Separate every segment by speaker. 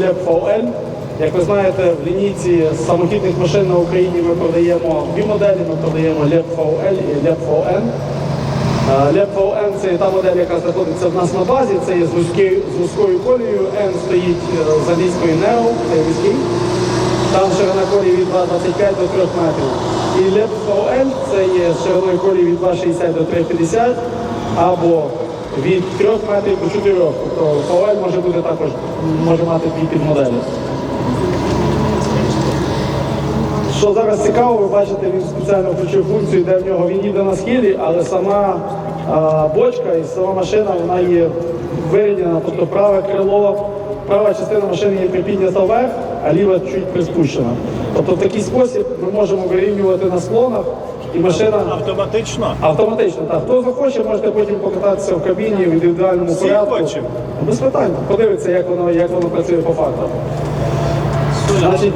Speaker 1: ЛЕП VL. Як ви знаєте, в лінійці самохідних машин на Україні ми продаємо дві моделі, ми продаємо ЛЕП VL і ЛЕП VN. Леп N це та модель, яка знаходиться в нас на базі, це є з вузькою, колією, N стоїть е, з англійської Neo, це вузький. Там ширина колії від 2,25 до 3 метрів. І Леп VL це є з шириною колії від 2,60 до 3,50 або від 3 метрів до 4. Тобто VL може бути також, може мати дві підмоделі. Що зараз цікаво, ви бачите, він спеціально включив функцію, де в нього він їде на схилі, але сама а, бочка і сама машина вона є вирівняна, тобто праве крило, права частина машини є припіднята вверх, а ліва чуть приспущена. Тобто в такий спосіб ми можемо вирівнювати на склонах і машина
Speaker 2: Автоматично.
Speaker 1: автоматично. Так, хто захоче, можете потім покататися в кабіні в індивідуальному
Speaker 2: Всі
Speaker 1: порядку.
Speaker 2: хочемо.
Speaker 1: Без питань. Подивитися, як воно, як воно працює по факту. Значить,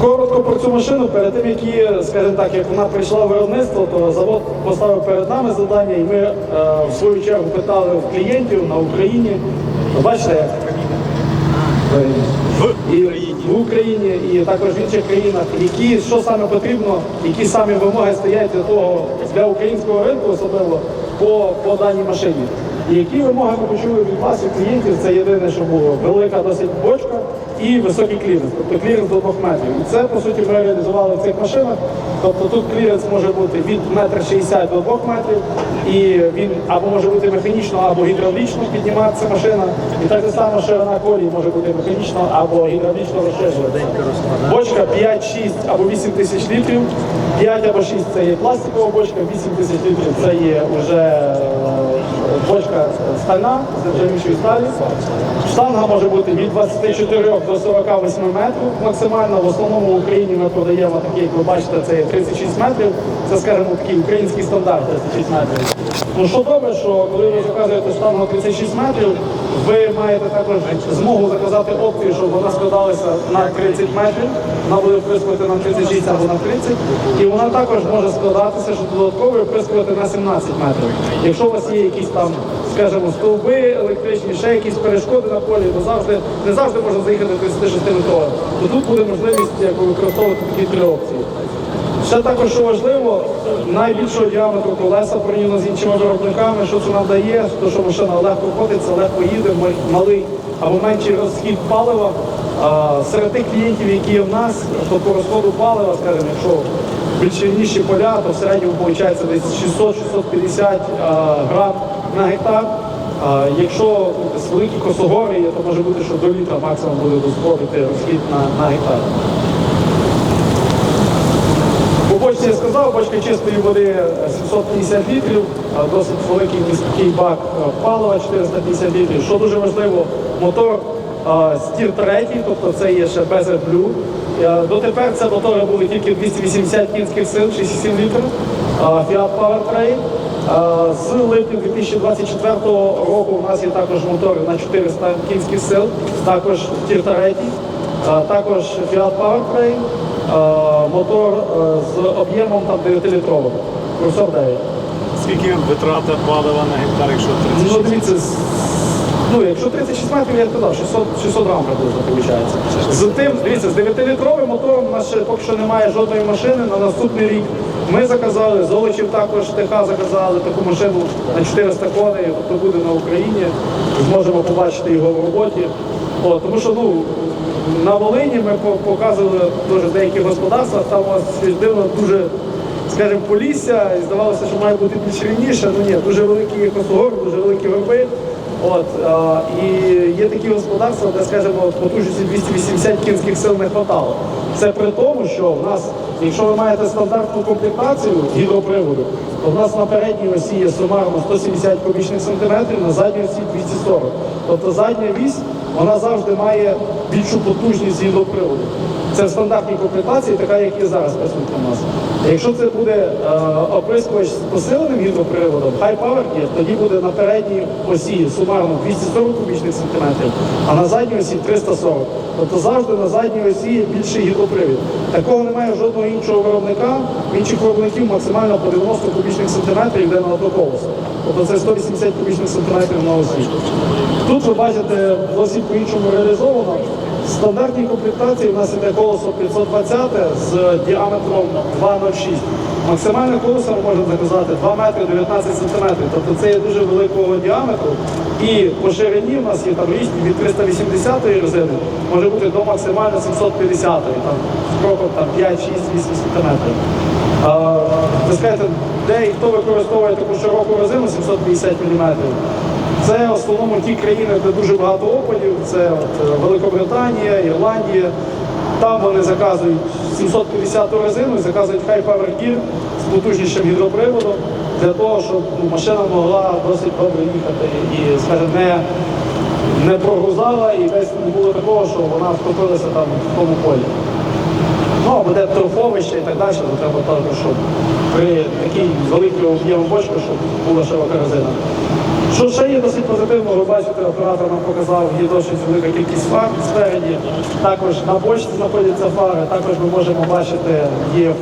Speaker 1: коротко про цю машину, перед тим, як її, скажімо так, як вона прийшла в виробництво, то завод поставив перед нами завдання, і ми е, в свою чергу питали в клієнтів на Україні. Бачите, як?
Speaker 2: В Україні.
Speaker 1: В Україні і також в інших країнах, які що саме потрібно, які саме вимоги стоять для того для українського ринку, особливо по, по даній машині. І які вимоги ми почули від вас, від клієнтів, це єдине, що було велика досить бочка і високий кліренс, тобто кліренс до 2 метрів. І це по суті ми реалізували в цих машинах. Тобто тут кліренс може бути від 1,60 до 2 метрів, і він або може бути механічно, або гідравлічно підніматися машина. І так само ширина колії може бути механічно або гідравлічно розширюватися. Бочка 5, 6 або 8 тисяч літрів. 5 або 6 це є пластикова бочка, 8 тисяч літрів це є вже бочка стальна з нержавіючої сталі. Штанга може бути від 24 до 48 метрів максимально. В основному в Україні ми продаємо такі, як ви бачите, це 36 метрів. Це, скажімо, такий український стандарт 36 метрів. Ну що добре, що коли ви заказуєте штангу 36 метрів, ви маєте також змогу заказати опцію, щоб вона складалася на 30 метрів. Вона буде вприскувати на 36 або на 30. І вона також може складатися, що додатково вприскувати на 17 метрів. Якщо у вас є якісь там, скажімо, стовби електричні, ще якісь перешкоди на полі, то завжди не завжди можна заїхати 36 метровим. То тут буде можливість використовувати такі три опції. Ще також, що важливо, найбільшого діаметру колеса порівняно з іншими виробниками, що це нам дає, то що машина легко котиться, легко їде, малий або менший розхід палива. А, серед тих клієнтів, які є в нас, то по розходу палива, скажімо, якщо більш рівніші поля, то в середньому виходить десь 600-650 а, грам на гектар. А, якщо великі косогори, то може бути, що до літра максимум буде дозволити розхід на, на гектар. Я сказав, бочка чистої води 750 літрів, досить великий міський бак е, палива 450 літрів. Що дуже важливо, мотор стір третій, тобто це є ще без AdBlue. Е, Дотепер це мотори були тільки 280 кінських сил, 67 літрів, Fiat Powertrain. З липня 2024 року у нас є також мотори на 400 кінських сил, також тір третій. Також Fiat Powertrain, мотор а, з об'ємом там 9-літровим, курсор 9.
Speaker 2: Скільки витрата палива на гектар, якщо
Speaker 1: Ну
Speaker 2: 36?
Speaker 1: дивіться, з- ну якщо 36 метрів, я сказав, 600, 600 грам приблизно виходить. З тим, дивіться, з 9-літровим мотором у нас ще поки що немає жодної машини на наступний рік. Ми заказали, Золочів також ТХ заказали таку машину на 400 коней, тобто буде на Україні. Зможемо побачити його в роботі. О, тому що ну, на Волині ми по- показували дуже деякі господарства, там у нас дивно дуже скажімо, полісся, і здавалося, що має бути більш рівніше. Ну ні, дуже великі є дуже великі горби. От, а, і є такі господарства, де, скажімо, потужності 280 кінських сил не хватало. Це при тому, що в нас, якщо ви маєте стандартну комплектацію гідроприводу, то в нас на передній осі є сумарно 170 кубічних сантиметрів, на задній осі 240. Тобто задня вісь, вона завжди має більшу потужність гідроприводу. Це в стандартній комплектації, така, як є зараз присутня у нас. Якщо це буде е, оприскувач з посиленим гідроприводом, high power тоді буде на передній осі сумарно 240 кубічних сантиметрів, а на задній осі 340. Тобто завжди на задній осі є більший гідропривід. Такого немає жодного іншого виробника. Інших виробників максимально по 90 кубічних сантиметрів йде на одну колесо. Тобто це 180 кубічних сантиметрів на осі. Тут ви бачите досить по-іншому реалізовано. Стандартній комплектації в нас іде колесо 520 з діаметром 2,06. Максимальне колесо можемо заказати 2 метри 19 сантиметрів. Тобто це є дуже великого діаметру. І по ширині в нас є там різні від 380 резини, може бути до максимально 750 там з кроком там 5, 6, 8 сантиметрів. Ви скажете, де і хто використовує таку широку резину 750 мм? Це в основному ті країни, де дуже багато опадів, це от, е, Великобританія, Ірландія. Там вони заказують 750 резину і заказують High Power Gear з потужнішим гідроприводом для того, щоб ну, машина могла досить добре їхати і, скажімо, не, не прогрузала і десь не було такого, що вона втопилася там в тому полі. Ну, або де і так далі, то треба також, щоб при такій великій об'єму бочки, щоб була широка резина. Що ще є досить позитивно, ви бачите, оператор нам показав, є досить велика кількість фар спереді. Також на бочці знаходяться фари, також ми можемо бачити, є е,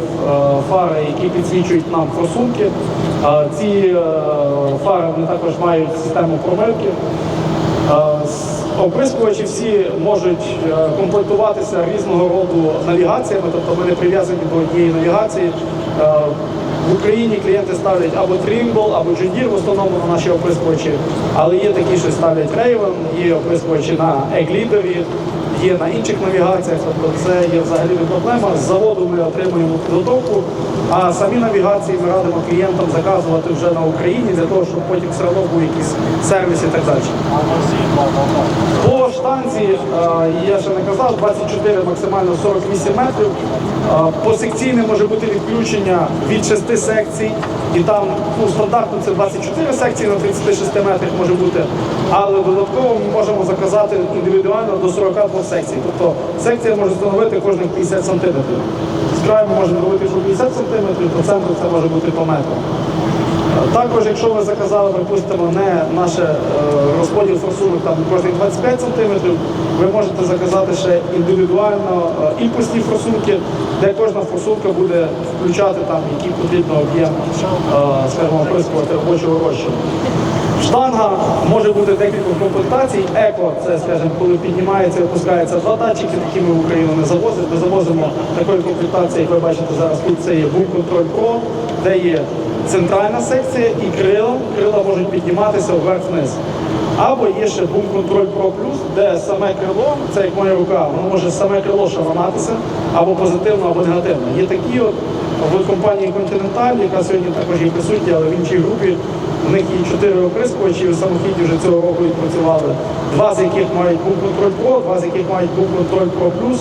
Speaker 1: фари, які підсвічують нам форсунки. Ці е, фари вони також мають систему промивки. Е, Оприскувачі всі можуть комплектуватися різного роду навігаціями, тобто не прив'язані до однієї навігації. В Україні клієнти ставлять або Trimble, або John Deere в основному на наші оприскувачі, але є такі, що ставлять Raven, є оприскувачі на Еглідові, є на інших навігаціях, тобто це є взагалі не проблема. З заводу ми отримуємо підготовку, а самі навігації ми радимо клієнтам заказувати вже на Україні для того, щоб потім все одно був якийсь сервіс і так далі. Штанзі, е, я ще не казав, 24, максимально 48 метрів. Е, По секційне може бути відключення від 6 секцій. І там ну, стандартно це 24 секції на 36 метрах може бути. Але додатково ми можемо заказати індивідуально до 42 секцій. Тобто секція може становити кожних 50 сантиметрів. З краю ми можемо робити по 50 сантиметрів, по центру це може бути по метру. Також, якщо ви заказали, припустимо, не наш е, розподіл форсунок там кожних 25 см, ви можете заказати ще індивідуально е, імпульсні форсунки, де кожна форсунка буде включати там, який потрібно об'єм, е, скажімо, оприскувати робочого розчину. Штанга може бути декілька комплектацій. Еко це, скажімо, коли піднімається і опускається два датчики, які ми в Україну не завозимо. Ми завозимо такої комплектації, як ви бачите зараз тут, це є Boom Control Pro, де є центральна секція і крила. Крила можуть підніматися вверх-вниз. Або є ще бум-контроль Pro Plus, де саме крило, це як моя рука, воно може саме крило шаронатися або позитивно, або негативно. Є такі от в компанії Continental, яка сьогодні також є присутня, але в іншій групі. В них є чотири оприскувачі, в самохіді вже цього року відпрацювали. Два з яких мають Boom Control Pro, два з яких мають Boom Control Pro Plus.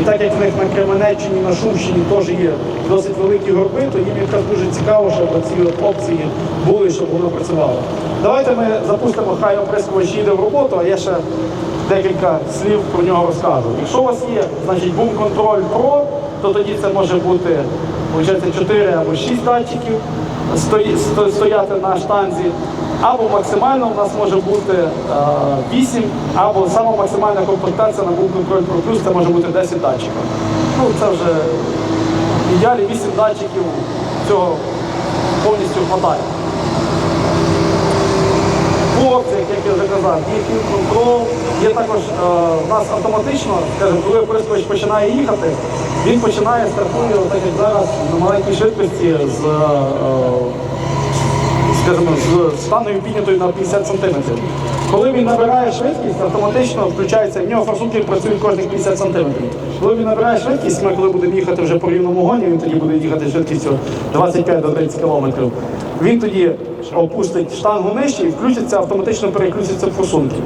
Speaker 1: І так як в них на Кременеччині, на Шумщині теж є досить великі горби, то їм якраз дуже цікаво, щоб ці опції були, щоб воно працювало. Давайте ми запустимо, хай оприскувач їде в роботу, а я ще декілька слів про нього розкажу. Якщо у вас є значить, Boom Control Pro, то тоді це може бути виходить, 4 або 6 датчиків стояти на штанзі. Або максимально у нас може бути е, 8, або сама максимальна комплектація на Boom Control Pro Plus це може бути 10 датчиків. Ну це вже в ідеалі 8 датчиків цього повністю вистачає. По як я вже казав, є Control, є також е, в нас автоматично, скажімо, коли користувач починає їхати, він починає стартує, так як зараз на маленькій швидкості з, е, скажімо, з станою піднятою на 50 см. Коли він набирає швидкість, автоматично включається, в нього форсунки працюють кожних 50 см. Коли він набирає швидкість, ми коли будемо їхати вже по рівному гоні, він тоді буде їхати швидкістю 25 до 30 км. Він тоді опустить штангу нижче і включиться, автоматично переключаться форсунки.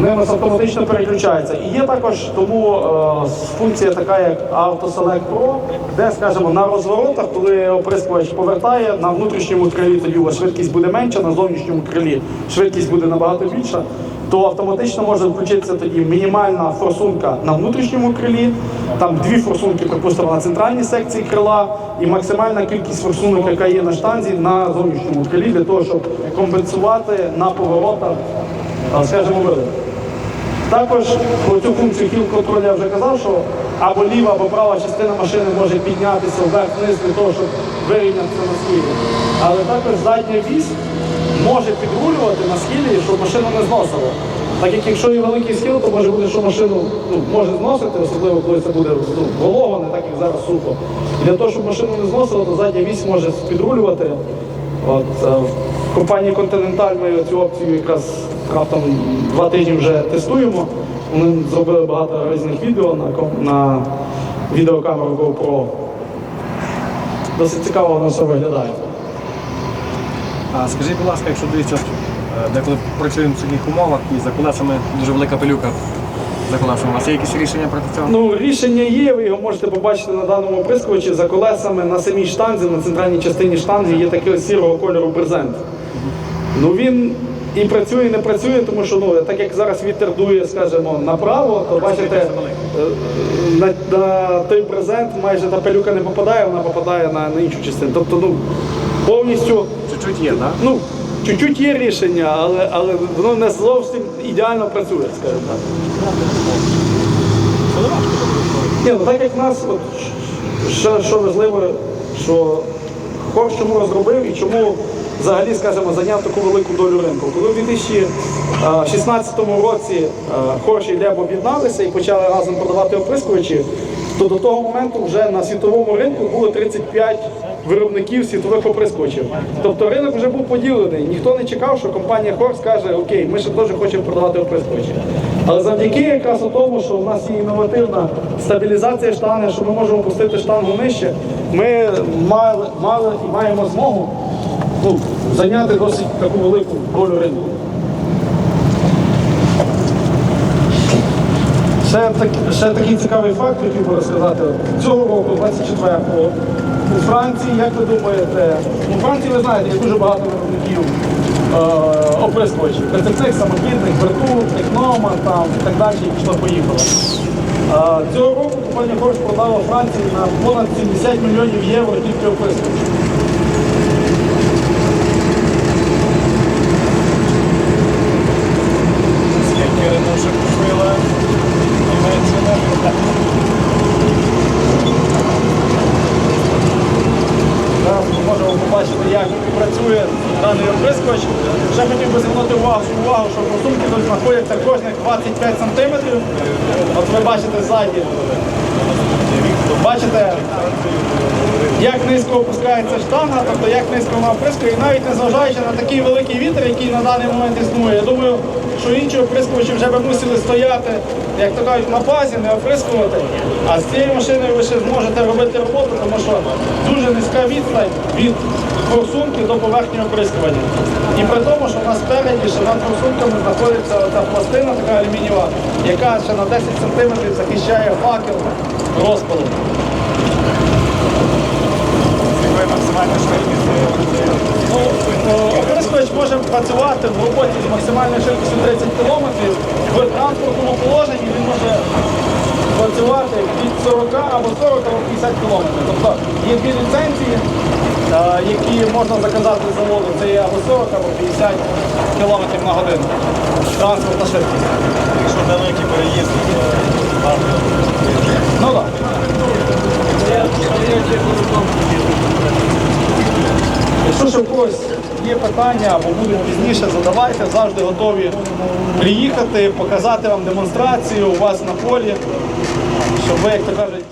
Speaker 1: Ними автоматично переключається. І є також тому е, функція така, як Auto Select Pro, де, скажімо, на розворотах, коли оприскувач повертає, на внутрішньому крилі тоді швидкість буде менша, на зовнішньому крилі швидкість буде набагато більша, то автоматично може включитися тоді мінімальна форсунка на внутрішньому крилі, там дві форсунки, припустимо, на центральній секції крила, і максимальна кількість форсунок, яка є на штанзі, на зовнішньому крилі, для того, щоб компенсувати на поворотах, е, скажімо, вилив. Також про цю функцію хіл контролю я вже казав, що або ліва, або права частина машини може піднятися вверх-вниз для того, щоб вирівнятися на схилі. Але також задня вісь може підрулювати на схилі, щоб машину не зносило. Так як якщо є великий схил, то може бути, що машину ну, може зносити, особливо коли це буде ну, волого, так як зараз сухо. Для того, щоб машину не зносило, то задня вісь може підрулювати. От, е, в компанії Continental ми цю опцію якраз раптом два тижні вже тестуємо. Вони зробили багато різних відео на, на відеокамеру GoPro. Досить цікаво воно все виглядає.
Speaker 3: А скажіть, будь ласка, якщо дивіться, е, деколи працюємо в таких умовах і за колесами дуже велика пилюка колесами. У вас є якісь рішення проти цього?
Speaker 1: Ну, рішення є, ви його можете побачити на даному оприскувачі за колесами на самій штанзі, на центральній частині штанзі є такий сірого кольору брезент. Ну він і працює, і не працює, тому що ну, так як зараз вітер дує, скажімо, направо, то бачите, е, на, на той брезент майже та пилюка не попадає, вона попадає на, на іншу частину. Тобто, ну, повністю
Speaker 3: Чуть-чуть є, так?
Speaker 1: Ну, чуть-чуть є рішення, але, але воно не зовсім ідеально працює, скажімо так. Ні, ну так як в нас, от, що, що важливо, що Хорш чому розробив і чому взагалі, скажімо, зайняв таку велику долю ринку. Коли у 2016 році е, Хорш і Леб об'єдналися і почали разом продавати оприскувачі, то до того моменту вже на світовому ринку було 35 виробників світових оприскувачів. Тобто ринок вже був поділений. Ніхто не чекав, що компанія Хорс скаже, окей, ми ще теж хочемо продавати оприскувачі. Але завдяки якраз тому, що в нас є інновативна стабілізація штанги, що ми можемо опустити штангу нижче, ми мали, мали і маємо змогу ну, зайняти досить таку велику долю ринку. Ще, так, ще такий цікавий факт хотів би розказати. Цього року, 24-го, у Франції, як ви думаєте, у Франції, ви знаєте, є дуже багато виробників е, оприскувачів, прицепних, самохідних, верту, технома там, і так далі, і пішло поїхало. Е, цього року компанія Хорш продала Франції на понад 70 мільйонів євро тільки оприскувачів.
Speaker 2: Скільки раніше купила Німеччина?
Speaker 1: Зараз ми можемо побачити, як працює даний оприскувач. Ще хотів би звернути увагу, увагу, що просунки тут знаходяться кожних 25 см. От ви бачите ззаді. Бачите, як низько опускається штанга, тобто як низько вона оприскує, і навіть незважаючи на такий великий вітер, який на даний момент існує, я думаю, що інші оприскувачі вже би мусили стояти, як то кажуть, на базі, не оприскувати. А з цією машиною ви ще зможете робити роботу, тому що дуже низька відстань від форсунки до поверхні оприскування. І при тому, що в нас спереді, що над форсунками знаходиться та пластина така алюмінієва, яка ще на 10 см захищає факел розпалу. Ну, Оприскувач може працювати в роботі з максимальною швидкістю 30 км. В транспортному положенні він може працювати від 40 або 40 або 50 км. Тобто є дві ліцензії, е, які можна заказати заводу. Це є або 40, або 50 км на годину. Транспортна швидкість.
Speaker 2: Якщо далекі переїзди, то варто.
Speaker 1: Ну так. Якщо ще в когось є питання або будуть пізніше, задавайте, завжди готові приїхати, показати вам демонстрацію у вас на полі, щоб ви, як то кажуть,